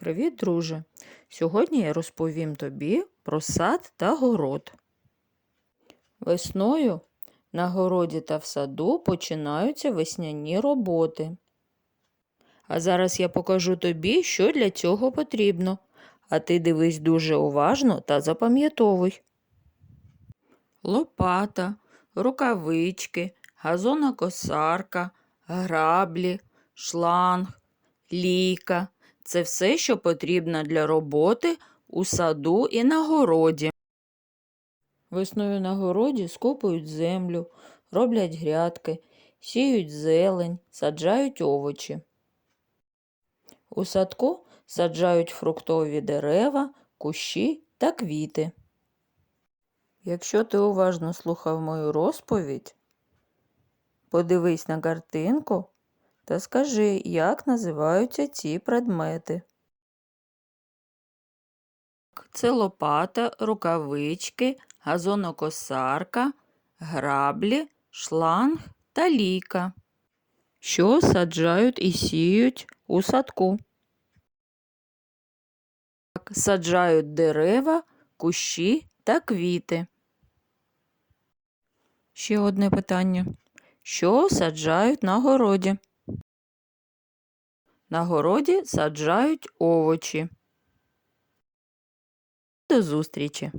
Привіт, друже! Сьогодні я розповім тобі про сад та город. Весною на городі та в саду починаються весняні роботи. А зараз я покажу тобі, що для цього потрібно. А ти дивись дуже уважно та запам'ятовуй. Лопата, рукавички, газонокосарка, граблі, шланг, лійка – це все, що потрібно для роботи у саду і на городі. Весною на городі скопують землю, роблять грядки, сіють зелень, саджають овочі. У садку саджають фруктові дерева, кущі та квіти. Якщо ти уважно слухав мою розповідь, подивись на картинку та скажи, як називаються ці предмети. Це лопата, рукавички, газонокосарка, граблі, шланг та лійка, що саджають і сіють у садку. Саджають дерева, кущі та квіти. Ще одне питання. Що саджають на городі? На городі саджають овочі. До зустрічі!